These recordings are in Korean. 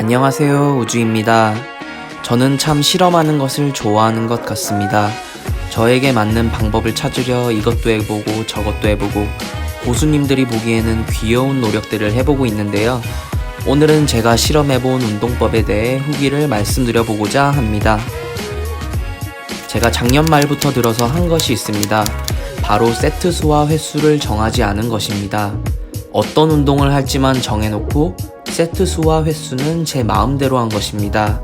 안녕하세요, 우주입니다. 저는 참 실험하는 것을 좋아하는 것 같습니다. 저에게 맞는 방법을 찾으려 이것도 해보고 저것도 해보고 고수님들이 보기에는 귀여운 노력들을 해보고 있는데요. 오늘은 제가 실험해본 운동법에 대해 후기를 말씀드려보고자 합니다. 제가 작년 말부터 들어서 한 것이 있습니다. 바로 세트 수와 횟수를 정하지 않은 것입니다. 어떤 운동을 할지만 정해놓고 세트 수와 횟수는 제 마음대로 한 것입니다.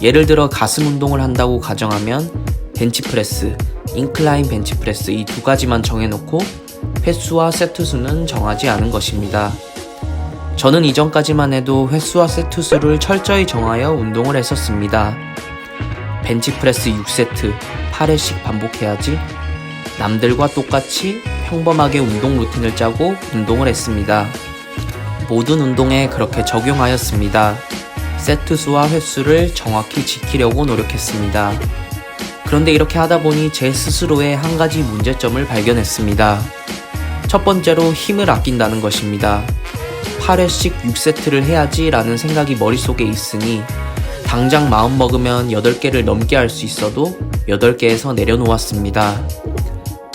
예를 들어 가슴 운동을 한다고 가정하면 벤치프레스, 인클라인 벤치프레스 이 두 가지만 정해놓고 횟수와 세트 수는 정하지 않은 것입니다. 저는 이전까지만 해도 횟수와 세트 수를 철저히 정하여 운동을 했었습니다. 벤치프레스 6세트, 8회씩 반복해야지. 남들과 똑같이 평범하게 운동 루틴을 짜고 운동을 했습니다. 모든 운동에 그렇게 적용하였습니다. 세트 수와 횟수를 정확히 지키려고 노력했습니다. 그런데 이렇게 하다 보니 제 스스로의 한 가지 문제점을 발견했습니다. 첫 번째로 힘을 아낀다는 것입니다. 8회씩 6세트를 해야지 라는 생각이 머릿속에 있으니 당장 마음 먹으면 8개를 넘게 할 수 있어도 8개에서 내려놓았습니다.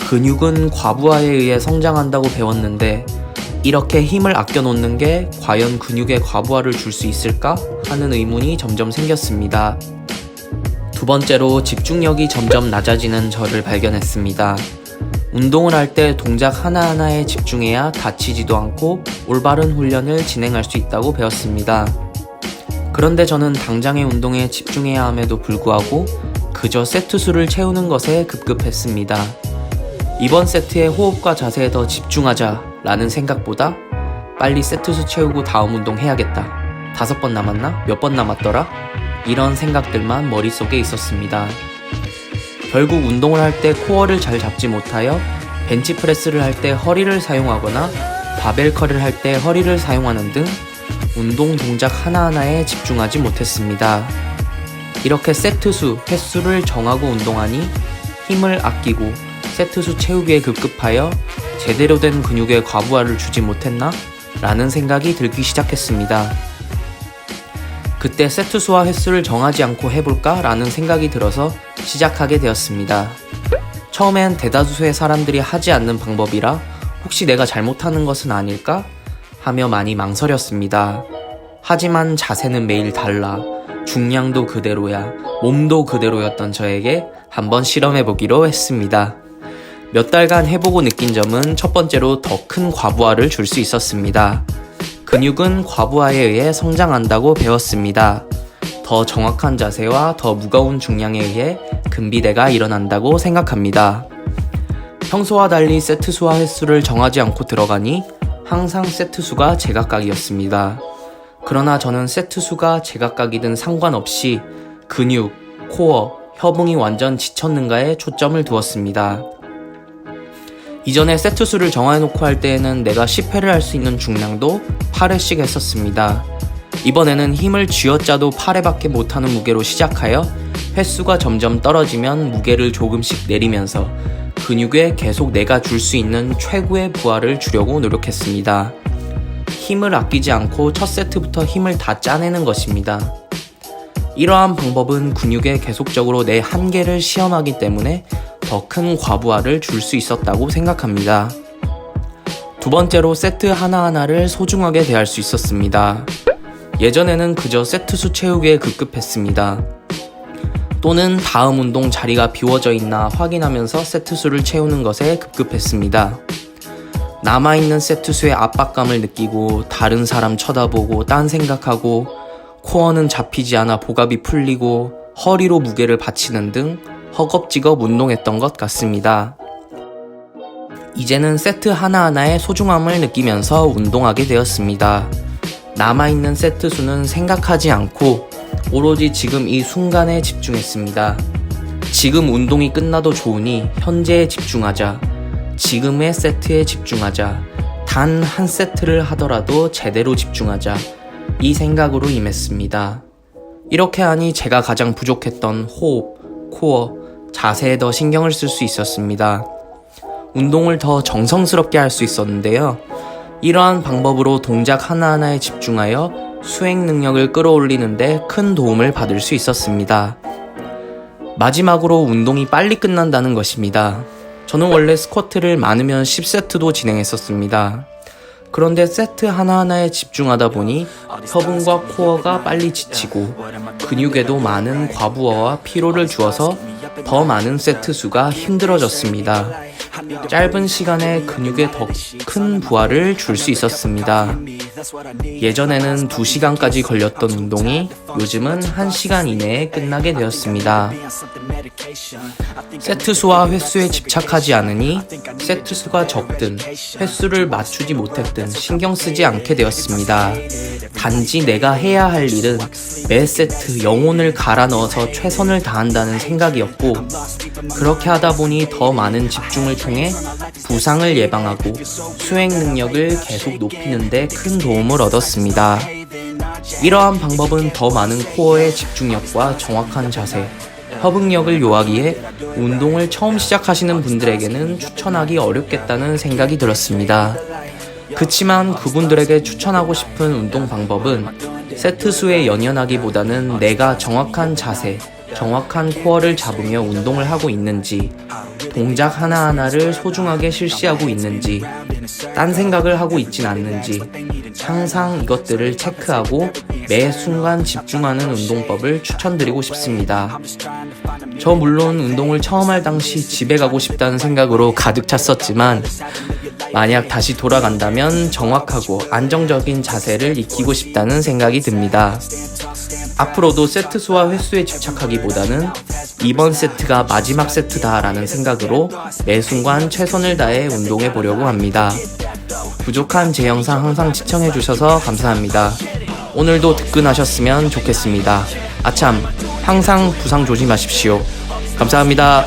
근육은 과부하에 의해 성장한다고 배웠는데 이렇게 힘을 아껴 놓는 게 과연 근육에 과부하를 줄 수 있을까 하는 의문이 점점 생겼습니다. 두 번째로 집중력이 점점 낮아지는 저를 발견했습니다. 운동을 할 때 동작 하나하나에 집중해야 다치지도 않고 올바른 훈련을 진행할 수 있다고 배웠습니다. 그런데 저는 당장의 운동에 집중해야 함에도 불구하고 그저 세트 수를 채우는 것에 급급했습니다. 이번 세트의 호흡과 자세에 더 집중하자 라는 생각보다 빨리 세트 수 채우고 다음 운동 해야겠다. 다섯 번 남았나? 몇 번 남았더라? 이런 생각들만 머릿속에 있었습니다. 결국 운동을 할 때 코어를 잘 잡지 못하여 벤치프레스를 할 때 허리를 사용하거나 바벨 컬을 할 때 허리를 사용하는 등 운동 동작 하나하나에 집중하지 못했습니다. 이렇게 세트 수, 횟수를 정하고 운동하니 힘을 아끼고 세트 수 채우기에 급급하여 제대로 된 근육에 과부하를 주지 못했나? 라는 생각이 들기 시작했습니다. 그때 세트 수와 횟수를 정하지 않고 해볼까? 라는 생각이 들어서 시작하게 되었습니다. 처음엔 대다수의 사람들이 하지 않는 방법이라 혹시 내가 잘못하는 것은 아닐까? 하며 많이 망설였습니다. 하지만 자세는 매일 달라. 중량도 그대로야. 몸도 그대로였던 저에게 한번 실험해보기로 했습니다. 몇 달간 해보고 느낀 점은 첫 번째로 더 큰 과부하를 줄 수 있었습니다. 근육은 과부하에 의해 성장한다고 배웠습니다. 더 정확한 자세와 더 무거운 중량에 의해 근비대가 일어난다고 생각합니다. 평소와 달리 세트 수와 횟수를 정하지 않고 들어가니 항상 세트 수가 제각각이었습니다. 그러나 저는 세트 수가 제각각이든 상관없이 근육, 코어, 협응이 완전 지쳤는가에 초점을 두었습니다. 이전에 세트 수를 정해놓고 할 때에는 내가 10회를 할 수 있는 중량도 8회씩 했었습니다. 이번에는 힘을 쥐어짜도 8회밖에 못하는 무게로 시작하여 횟수가 점점 떨어지면 무게를 조금씩 내리면서 근육에 계속 내가 줄 수 있는 최고의 부하를 주려고 노력했습니다. 힘을 아끼지 않고 첫 세트부터 힘을 다 짜내는 것입니다. 이러한 방법은 근육에 계속적으로 내 한계를 시험하기 때문에 더 큰 과부하를 줄 수 있었다고 생각합니다. 두 번째로 세트 하나하나를 소중하게 대할 수 있었습니다. 예전에는 그저 세트 수 채우기에 급급했습니다. 또는 다음 운동 자리가 비워져 있나 확인하면서 세트 수를 채우는 것에 급급했습니다. 남아있는 세트 수의 압박감을 느끼고 다른 사람 쳐다보고 딴 생각하고 코어는 잡히지 않아 복압이 풀리고 허리로 무게를 받치는 등 허겁지겁 운동했던 것 같습니다. 이제는 세트 하나하나의 소중함을 느끼면서 운동하게 되었습니다. 남아있는 세트 수는 생각하지 않고 오로지 지금 이 순간에 집중했습니다. 지금 운동이 끝나도 좋으니 현재에 집중하자. 지금의 세트에 집중하자. 단 한 세트를 하더라도 제대로 집중하자. 이 생각으로 임했습니다. 이렇게 하니 제가 가장 부족했던 호흡, 코어, 자세에 더 신경을 쓸 수 있었습니다. 운동을 더 정성스럽게 할 수 있었는데요. 이러한 방법으로 동작 하나하나에 집중하여 수행 능력을 끌어올리는데 큰 도움을 받을 수 있었습니다. 마지막으로 운동이 빨리 끝난다는 것입니다. 저는 원래 스쿼트를 많으면 10세트도 진행했었습니다. 그런데 세트 하나하나에 집중하다 보니 협응과 코어가 빨리 지치고 근육에도 많은 과부하와 피로를 주어서 더 많은 세트 수가 힘들어졌습니다. 짧은 시간에 근육에 더 큰 부하를 줄 수 있었습니다. 예전에는 2시간까지 걸렸던 운동이 요즘은 1시간 이내에 끝나게 되었습니다. 세트 수와 횟수에 집착하지 않으니 세트 수가 적든 횟수를 맞추지 못했든 신경 쓰지 않게 되었습니다. 단지 내가 해야 할 일은 매 세트 영혼을 갈아 넣어서 최선을 다한다는 생각이었고 그렇게 하다 보니 더 많은 집중을 통해 부상을 예방하고 수행 능력을 계속 높이는 데 큰 도움을 얻었습니다. 이러한 방법은 더 많은 코어의 집중력과 정확한 자세, 협응력을 요하기에 운동을 처음 시작하시는 분들에게는 추천하기 어렵겠다는 생각이 들었습니다. 그치만 그분들에게 추천하고 싶은 운동 방법은 세트 수에 연연하기보다는 내가 정확한 자세, 정확한 코어를 잡으며 운동을 하고 있는지, 동작 하나하나를 소중하게 실시하고 있는지, 딴 생각을 하고 있진 않는지, 항상 이것들을 체크하고 매 순간 집중하는 운동법을 추천드리고 싶습니다. 저 물론 운동을 처음 할 당시 집에 가고 싶다는 생각으로 가득 찼었지만, 만약 다시 돌아간다면 정확하고 안정적인 자세를 익히고 싶다는 생각이 듭니다. 앞으로도 세트 수와 횟수에 집착하기보다는 이번 세트가 마지막 세트다라는 생각으로 매 순간 최선을 다해 운동해 보려고 합니다. 부족한 제 영상 항상 시청해 주셔서 감사합니다. 오늘도 득근하셨으면 좋겠습니다. 아참, 항상 부상 조심하십시오. 감사합니다.